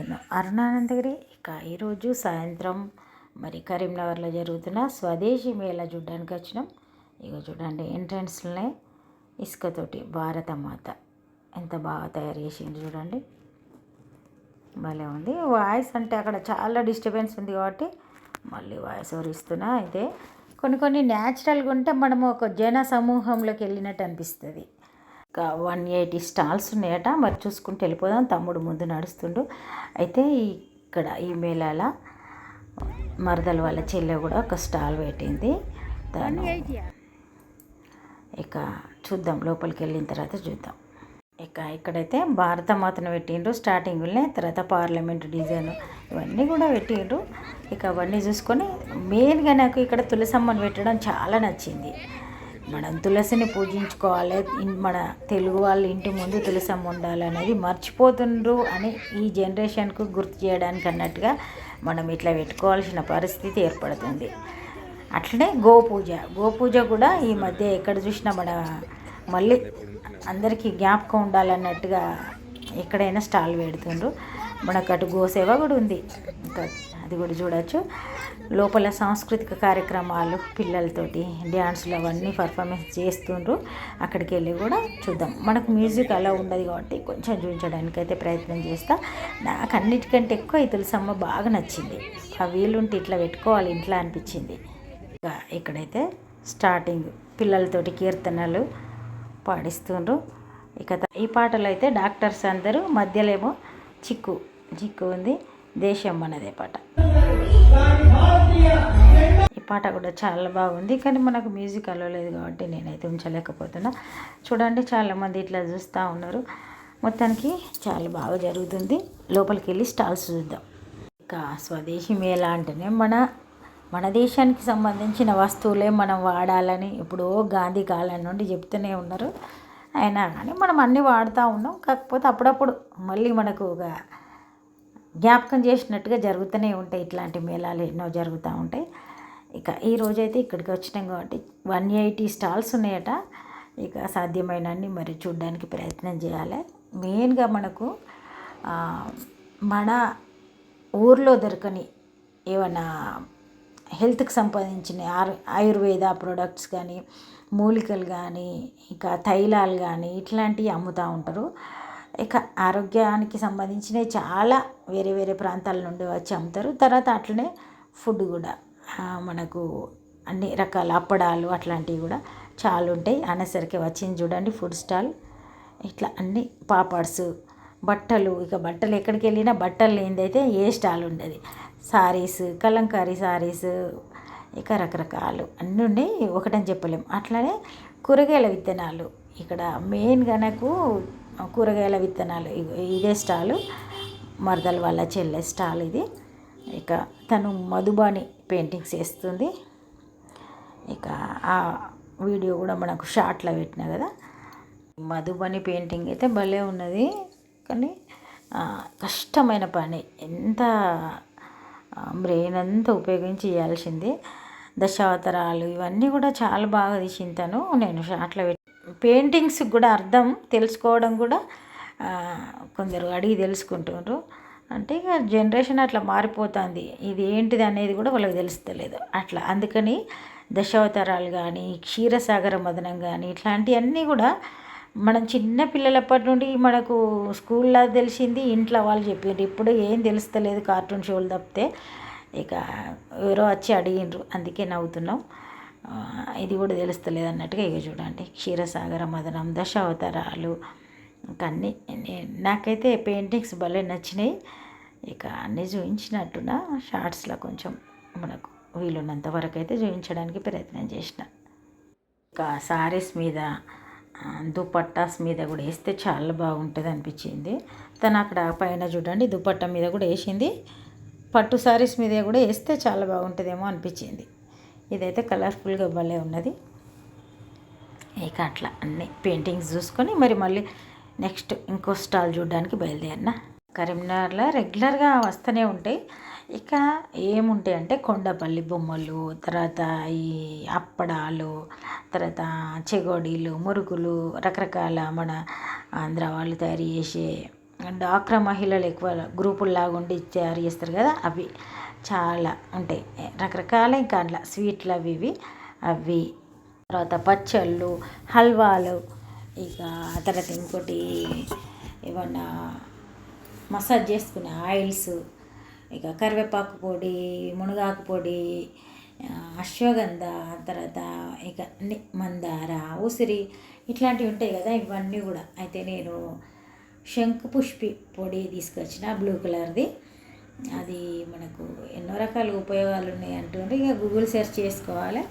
నేను అరుణానందగిరి ఇక ఈరోజు సాయంత్రం మరి కరీంనగర్లో జరుగుతున్న స్వదేశీ మేళ చూడడానికి వచ్చినాం. ఇక చూడండి ఎంట్రన్స్లోనే ఇసుకతోటి భారతమాత ఎంత బాగా తయారు చేసింది చూడండి. భలే ఉంది. వాయిస్ అంటే అక్కడ చాలా డిస్టర్బెన్స్ ఉంది కాబట్టి మళ్ళీ వాయిస్ ఓవర్ ఇస్తున్నా. అయితే కొన్ని కొన్ని న్యాచురల్గా ఉంటే మనము ఒక జన సమూహంలోకి వెళ్ళినట్టు అనిపిస్తుంది. ఒక వన్ ఎయిటీ స్టాల్స్ ఉన్నాయట. మరి చూసుకుంటూ వెళ్ళిపోదాం. తమ్ముడు ముందు నడుస్తుండు. అయితే ఇక్కడ ఈ మేళాల మరదల వాళ్ళ చెల్లె కూడా ఒక స్టాల్ పెట్టింది. దాని ఇక చూద్దాం. లోపలికి వెళ్ళిన తర్వాత చూద్దాం. ఇక ఇక్కడైతే భారతమాతను పెట్టిండ్రు. స్టార్టింగ్లోనే తర్వాత పార్లమెంట్ డిజైన్ ఇవన్నీ కూడా పెట్టిండ్రు. ఇక అవన్నీ చూసుకొని మెయిన్గా నాకు ఇక్కడ తులసమ్మను పెట్టడం చాలా నచ్చింది. మనం తులసిని పూజించుకోవాలి. మన తెలుగు వాళ్ళ ఇంటి ముందు తులసమ్మ ఉండాలనేది మర్చిపోతుండ్రు అని ఈ జనరేషన్కు గుర్తు చేయడానికి అన్నట్టుగా మనం ఇట్లా పెట్టుకోవాల్సిన పరిస్థితి ఏర్పడుతుంది. అట్లనే గోపూజ. గోపూజ కూడా ఈ మధ్య ఎక్కడ చూసినా మన మళ్ళీ అందరికీ జ్ఞాపకం ఉండాలన్నట్టుగా ఎక్కడైనా స్టాల్ పెడుతుండ్రు. మనకు అటు గోసేవ కూడా ఉంది. ఇంకా అది కూడా చూడవచ్చు లోపల సాంస్కృతిక కార్యక్రమాలు పిల్లలతోటి డ్యాన్సులు అవన్నీ పర్ఫార్మెన్స్ చేస్తుండ్రు. అక్కడికి వెళ్ళి కూడా చూద్దాం. మనకు మ్యూజిక్ అలా ఉండదు కాబట్టి కొంచెం చూపించడానికి అయితే ప్రయత్నం చేస్తా. నాకు అన్నిటికంటే ఎక్కువ ఈ తులసమ్మ బాగా నచ్చింది. ఆ వీలుంటే ఇట్లా పెట్టుకోవాలి ఇంట్లో అనిపించింది. ఇంకా ఇక్కడైతే స్టార్టింగ్ పిల్లలతోటి కీర్తనలు పాడిస్తుండ్రు. ఇక త- ఈ పాటలు అయితే డాక్టర్స్ అందరూ మధ్యలో ఏమో చిక్కు చిక్కు ఉంది. దేశం మనదే పాట. పాట కూడా చాలా బాగుంది కానీ మనకు మ్యూజిక్ అలవలేదు కాబట్టి నేనైతే ఉంచలేకపోతున్నా. చూడండి చాలామంది ఇట్లా చూస్తూ ఉన్నారు. మొత్తానికి చాలా బాగా జరుగుతుంది. లోపలికి వెళ్ళి స్టాల్స్ చూద్దాం. ఇక స్వదేశీ మేళ అంటేనే మన మన దేశానికి సంబంధించిన వస్తువులే మనం వాడాలని ఎప్పుడో గాంధీ కాలం నుండి చెప్తూనే ఉన్నారు. అయినా కానీ మనం అన్నీ వాడుతూ ఉన్నాం. కాకపోతే అప్పుడప్పుడు మళ్ళీ మనకు ఒక జ్ఞాపకం చేసినట్టుగా జరుగుతూనే ఉంటాయి ఇట్లాంటి మేళాలు ఎన్నో జరుగుతూ ఉంటాయి. ఇక ఈ రోజైతే ఇక్కడికి వచ్చినాం కాబట్టి వన్ ఎయిటీ స్టాల్స్ ఉన్నాయట. ఇక సాధ్యమైనన్ని మరి చూడడానికి ప్రయత్నం చేయాలి. మెయిన్గా మనకు మన ఊర్లో దొరకని ఏమైనా హెల్త్కి సంబంధించిన ఆరు ఆయుర్వేద ప్రొడక్ట్స్ కానీ మూలికలు కానీ ఇక తైలాలు కానీ ఇట్లాంటివి అమ్ముతూ ఉంటారు. ఇక ఆరోగ్యానికి సంబంధించినవి చాలా వేరే వేరే ప్రాంతాల నుండి వచ్చి అమ్ముతారు. తర్వాత అట్లనే ఫుడ్ కూడా మనకు అన్ని రకాల అప్పడాలు అట్లాంటివి కూడా చాలా ఉంటాయి. అనేసరికి వచ్చింది చూడండి ఫుడ్ స్టాల్ ఇట్లా అన్ని పాపడ్స్ బట్టలు ఇక బట్టలు ఎక్కడికి వెళ్ళినా బట్టలు లేనిదైతే ఏ స్టాల్ ఉండదు. సారీస్ కలంకారీ సారీస్ ఇక రకరకాలు అన్నీ ఉన్నాయి. ఒకటని చెప్పలేం. అట్లనే కూరగాయల విత్తనాలు ఇక్కడ మెయిన్గా నాకు కూరగాయల విత్తనాలు ఇదే స్టాలు. మరదల వాళ్ళ చెల్లె స్టాల్ ఇది. ఇక తను మధుబాని పెయింటింగ్స్ వేస్తుంది. ఇక ఆ వీడియో కూడా మనకు షార్ట్లో పెట్టినా కదా. మధుబని పెయింటింగ్ అయితే భలే ఉన్నది. కానీ కష్టమైన పని. ఎంత బ్రెయిన్ అంతా ఉపయోగించి చేయాల్సింది. దశావతారాలు ఇవన్నీ కూడా చాలా బాగా తీసిన తను. నేను షార్ట్లో పెట్టి పెయింటింగ్స్ కూడా అర్థం తెలుసుకోవడం కూడా కొందరు అడిగి తెలుసుకుంటున్నారు అంటే ఇక జనరేషన్ అట్లా మారిపోతుంది. ఇది ఏంటిది అనేది కూడా వాళ్ళకి తెలుస్తలేదు. అట్లా అందుకని దశావతారాలు కానీ క్షీరసాగర మదనం కానీ ఇట్లాంటివన్నీ కూడా మనం చిన్న పిల్లలప్పటి నుండి మనకు స్కూల్లో తెలిసింది ఇంట్లో వాళ్ళు చెప్పిండ్రు. ఇప్పుడు ఏం తెలుస్తలేదు కార్టూన్ షోలు తప్పితే ఇక ఎవరో వచ్చి అడిగిండ్రు. అందుకే నవ్వుతున్నాం. ఇది కూడా తెలుస్తలేదు అన్నట్టుగా ఇక చూడండి. క్షీరసాగర మదనం దశావతారాలు ఇంకా అన్నీ నాకైతే పెయింటింగ్స్ భలే నచ్చినాయి. ఇక అన్నీ చూపించినట్టున షార్ట్స్లో కొంచెం మనకు వీలున్నంత వరకు అయితే చూపించడానికి ప్రయత్నం చేసిన. ఇంకా సారీస్ మీద దుపట్టాస్ మీద కూడా వేస్తే చాలా బాగుంటుంది అనిపించింది. తను అక్కడ పైన చూడండి దుపట్టా మీద కూడా వేసింది. పట్టు సారీస్ మీద కూడా వేస్తే చాలా బాగుంటుందేమో అనిపించింది. ఇదైతే కలర్ఫుల్గా భలే ఉన్నది. ఇక అట్లా అన్ని పెయింటింగ్స్ చూసుకొని మరి మళ్ళీ నెక్స్ట్ ఇంకో స్టాల్ చూడడానికి బయలుదేరిన? కరీంనగర్లో రెగ్యులర్గా వస్తూనే ఉంటాయి. ఇక ఏముంటాయి అంటే కొండపల్లి బొమ్మలు తర్వాత ఈ అప్పడాలు తర్వాత చెగోడీలు మురుకులు రకరకాల మన ఆంధ్ర వాళ్ళు తయారు చేసే డాక్రా మహిళలు ఎక్కువ గ్రూపుల్లాగా ఉండి తయారు చేస్తారు కదా అవి. చాలా ఉంటాయి రకరకాల ఇంకా అట్లా స్వీట్లు అవి ఇవి అవి తర్వాత పచ్చళ్ళు హల్వాలు ఇక తర్వాత ఇంకోటి ఏమన్నా మసాజ్ చేసుకునే ఆయిల్స్ ఇక కరివేపాకు పొడి మునగాకు పొడి ఆ, అశ్వగంధ తర్వాత ఇక అన్ని మందార ఉసిరి ఇట్లాంటివి ఉంటాయి కదా ఇవన్నీ కూడా. అయితే నేను శంకు పుష్పి పొడి తీసుకొచ్చిన బ్లూ కలర్ది. అది మనకు ఎన్నో రకాల ఉపయోగాలు ఉన్నాయి అంటుంటే ఇక గూగుల్ సెర్చ్ చేసుకోవాలి.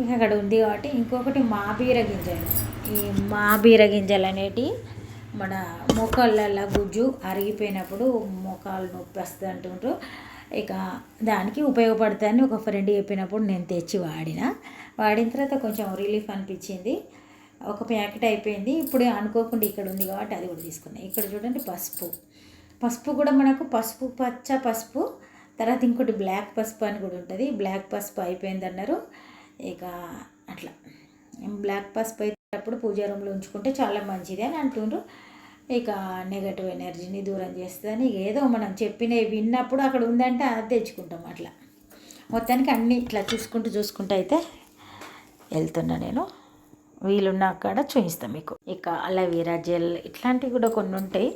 ఇక అక్కడ ఉంది కాబట్టి ఇంకొకటి మాబీర గింజలు. ఈ మాబీర గింజలు అనేటివి మన మోకాళ్ళ గుజ్జు అరిగిపోయినప్పుడు మోకాళ్ళు నొప్పి వస్తుంది అంటుండ్రు. ఇక దానికి ఉపయోగపడుతుందని ఒక ఫ్రెండ్ చెప్పినప్పుడు నేను తెచ్చి వాడిన. వాడిన తర్వాత కొంచెం రిలీఫ్ అనిపించింది. ఒక ప్యాకెట్ అయిపోయింది. ఇప్పుడు అనుకోకుండా ఇక్కడ ఉంది కాబట్టి అది కూడా తీసుకున్నాను ఇక్కడ చూడండి పసుపు. పసుపు కూడా మనకు పసుపు పచ్చ పసుపు తర్వాత ఇంకోటి బ్లాక్ పసుపు అని కూడా ఉంటుంది. బ్లాక్ పసుపు అయిపోయింది అన్నారు. ఇక అట్లా. బ్లాక్ పసుపు అయినప్పుడు పూజా రూమ్లో ఉంచుకుంటే చాలా మంచిది అని అంటుండ్రు. ఇక నెగటివ్ ఎనర్జీని దూరం చేస్తుందని ఏదో మనం చెప్పినవి విన్నప్పుడు అక్కడ ఉందంటే అది తెచ్చుకుంటాం అట్లా. మొత్తానికి అన్నీ ఇట్లా చూసుకుంటూ చూసుకుంటూ అయితే వెళ్తున్నా నేను. వీలున్న అక్కడ చూపిస్తాం మీకు. ఇక అలవీరా జెల్ ఇట్లాంటివి కూడా కొన్ని ఉంటాయి.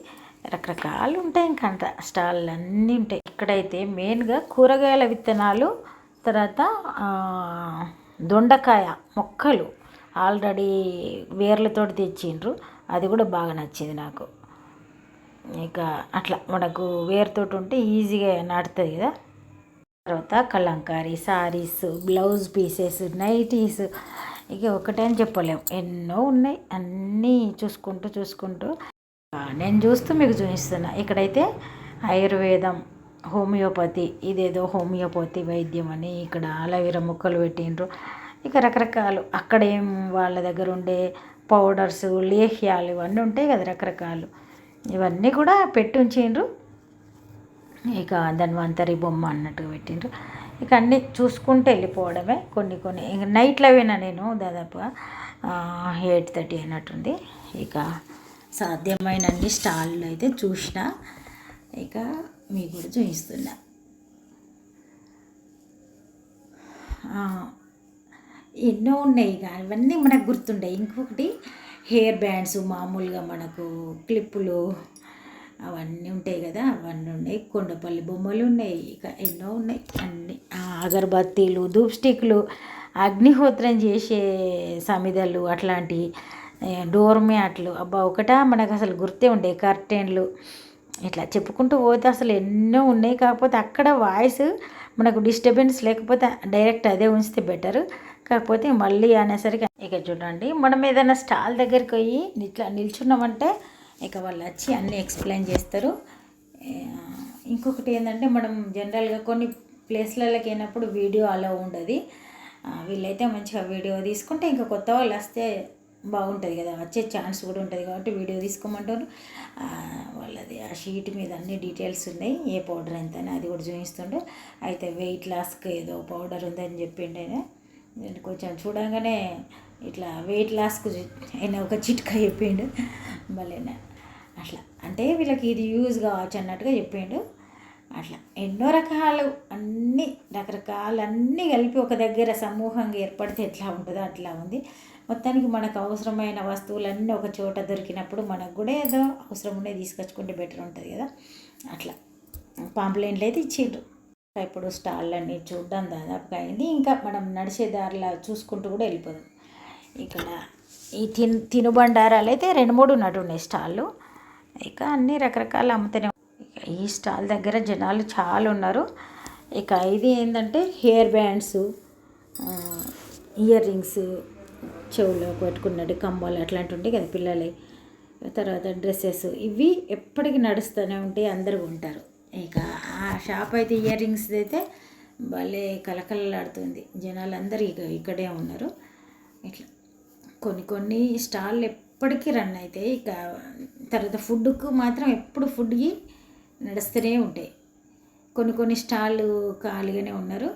రకరకాలు ఉంటాయి ఇంకా అంత. స్టాల్ అన్నీ ఉంటాయి. ఇక్కడైతే మెయిన్గా కూరగాయల విత్తనాలు తర్వాత దొండకాయ మొక్కలు ఆల్రెడీ వేర్లతో తెచ్చిండ్రు. అది కూడా బాగా నచ్చింది నాకు. ఇక అట్లా మనకు వేరుతో ఉంటే ఈజీగా నాటుతుంది కదా. తర్వాత Kalamkari saris blouse pieces nighties ఇక ఒకటే అని చెప్పలేము ఎన్నో ఉన్నాయి. అన్నీ చూసుకుంటూ చూసుకుంటూ నేను చూస్తూ మీకు చూపిస్తున్నా. ఇక్కడైతే ఆయుర్వేదం హోమియోపతి ఇదేదో హోమియోపతి వైద్యం అని ఇక్కడ అలవీరా ముక్కలు పెట్టిండ్రు. ఇక రకరకాలు అక్కడ ఏం వాళ్ళ దగ్గర ఉండే పౌడర్స్ లేహ్యాలు ఇవన్నీ ఉంటాయి కదా రకరకాలు. ఇవన్నీ కూడా పెట్టి ఉంచిండ్రు ఇక ధన్వంతరి బొమ్మ అన్నట్టుగా పెట్టిండ్రు. ఇక అన్నీ చూసుకుంటూ వెళ్ళిపోవడమే కొన్ని కొన్ని. ఇంక నైట్లో పోయినా నేను దాదాపుగా ఎయిట్ థర్టీ అయినట్టుంది. ఇక సాధ్యమైన అన్ని స్టాళ్ళు అయితే చూసిన ఇక మీకు కూడా చూపిస్తున్నా. ఎన్నో ఉన్నాయి ఇక. అవన్నీ మనకు గుర్తుండే ఇంకొకటి హెయిర్ బ్యాండ్స్ మామూలుగా మనకు క్లిప్పులు అవన్నీ ఉంటాయి కదా అవన్నీ ఉన్నాయి. కొండపల్లి బొమ్మలు ఉన్నాయి. ఇక ఎన్నో ఉన్నాయి. అన్ని. అగరబత్తీలు ధూప్ స్టిక్లు అగ్నిహోత్రం చేసే సమిదలు అట్లాంటి డోర్ మ్యాట్లు అబ్బా ఒకటా మనకు అసలు గుర్తే ఉండే కర్టెన్లు. ఇట్లా చెప్పుకుంటూ పోతే అసలు ఎన్నో ఉన్నాయి. కాకపోతే అక్కడ వాయిస్ మనకు డిస్టర్బెన్స్ లేకపోతే డైరెక్ట్ అదే ఉంచితే బెటర్. కాకపోతే మళ్ళీ అనేసరికి ఇక చూడండి మనం ఏదైనా స్టాల్ దగ్గరికి పోయి ఇట్లా నిల్చున్నామంటే ఇక వాళ్ళు వచ్చి అన్నీ ఎక్స్ప్లెయిన్ చేస్తారు. ఇంకొకటి ఏంటంటే మనం జనరల్గా కొన్ని ప్లేస్లలోకి వెళ్ళినప్పుడు వీడియో అలా ఉండదు. వీళ్ళైతే మంచిగా వీడియో తీసుకుంటే ఇంకా కొత్త వాళ్ళు వస్తే బాగుంటుంది కదా వచ్చే ఛాన్స్ కూడా ఉంటుంది కాబట్టి వీడియో తీసుకోమంటారు. వాళ్ళది ఆ షీట్ మీద అన్ని డీటెయిల్స్ ఉన్నాయి ఏ పౌడర్ ఎంత అని అది కూడా చూపిస్తుండే. అయితే వెయిట్ లాస్కి ఏదో పౌడర్ ఉందని చెప్పిండే నేను కొంచెం చూడంగానే ఇట్లా వెయిట్ లాస్కు ఆయన ఒక చిట్కా చెప్పిండు. భలేనా అట్లా. అంటే వీళ్ళకి ఇది యూజ్ కావచ్చు అన్నట్టుగా చెప్పిండు. అట్లా. ఎన్నో రకాలు అన్ని రకరకాలన్నీ కలిపి ఒక దగ్గర సమూహంగా ఏర్పడితే ఎట్లా ఉంటుందో అట్లా ఉంది. మొత్తానికి మనకు అవసరమైన వస్తువులన్నీ ఒక చోట దొరికినప్పుడు మనకు కూడా ఏదో అవసరం ఉండే తీసుకొచ్చుకుంటే బెటర్ ఉంటుంది కదా. అట్లా. పాంప్లైన్లు అయితే ఇచ్చిండ్రు. ఇప్పుడు స్టాళ్ళన్నీ చూడడం దాదాపుగా అయింది. ఇంకా మనం నడిచే దారిలా చూసుకుంటూ కూడా వెళ్ళిపోదాం. ఇక్కడ ఈ తిను తినుబండారాలు అయితే రెండు మూడు ఉన్నట్టున్నాయి స్టాళ్ళు. ఇక అన్ని రకరకాలు అమ్ముతూనే ఇక ఈ స్టాల్ దగ్గర జనాలు చాలా ఉన్నారు. ఇక ఇది ఏంటంటే హెయిర్ బ్యాండ్స్ ఇయర్ రింగ్స్ చెవులో పెట్టుకున్నట్టు కమ్మలు అట్లాంటివి ఉంటాయి కదా పిల్లలు తర్వాత డ్రెస్సెస్ ఇవి ఎప్పటికీ నడుస్తూనే ఉంటాయి అందరూ ఉంటారు. ఇక ఆ షాప్ అయితే ఇయర్ రింగ్స్ అయితే భలే కలకలలాడుతుంది జనాలు అందరూ ఇక ఇక్కడే ఉన్నారు. ఇట్లా కొన్ని కొన్ని స్టాల్ ఎప్పటికీ రన్ అవుతాయి. ఇక తర్వాత ఫుడ్కు మాత్రం ఎప్పుడు ఫుడ్కి నడుస్తూనే ఉంటాయి. కొన్ని కొన్ని స్టాళ్ళు ఖాళీగానే ఉన్నారు.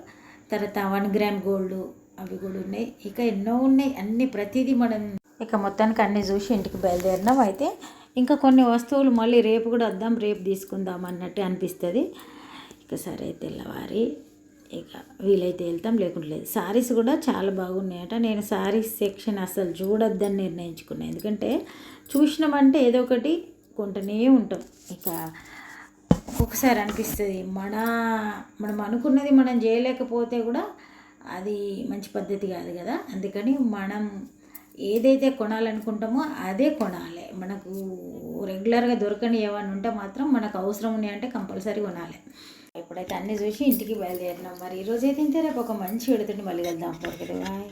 తర్వాత వన్ గ్రామ్ గోల్డ్ అవి కూడా ఉన్నాయి. ఇక ఎన్నో ఉన్నాయి. అన్ని ప్రతిదీ మనం ఇక మొత్తానికి అన్ని చూసి ఇంటికి బయలుదేరినాం అయితే. ఇంకా కొన్ని వస్తువులు మళ్ళీ రేపు కూడా వద్దాం రేపు తీసుకుందాం అన్నట్టు అనిపిస్తుంది. ఇక సరే తెల్లవారి ఇక వీలైతే వెళ్తాం లేకుండా లేదు. సారీస్ కూడా చాలా బాగున్నాయట. నేను శారీస్ సెక్షన్ అసలు చూడొద్దని నిర్ణయించుకున్నాను ఎందుకంటే చూసినామంటే ఏదో ఒకటి కొంటనే ఉంటాం. ఇక ఒక్కొక్కసారి అనిపిస్తుంది మన మనం అనుకున్నది మనం చేయలేకపోతే కూడా అది మంచి పద్ధతి కాదు కదా. అందుకని మనం ఏదైతే కొనాలనుకుంటామో అదే కొనాలి. మనకు రెగ్యులర్గా దొరకని ఏమైనా ఉంటే మాత్రం మనకు అవసరం ఉన్నాయంటే కంపల్సరీ కొనాలి. ఇప్పుడైతే అన్నీ చూసి ఇంటికి బయలుదేరినాం. మరి ఈరోజు అయితే ఇంతే రేపు ఒక మంచి విడుతుంటే మళ్ళీ వెళ్దాం బాయ్.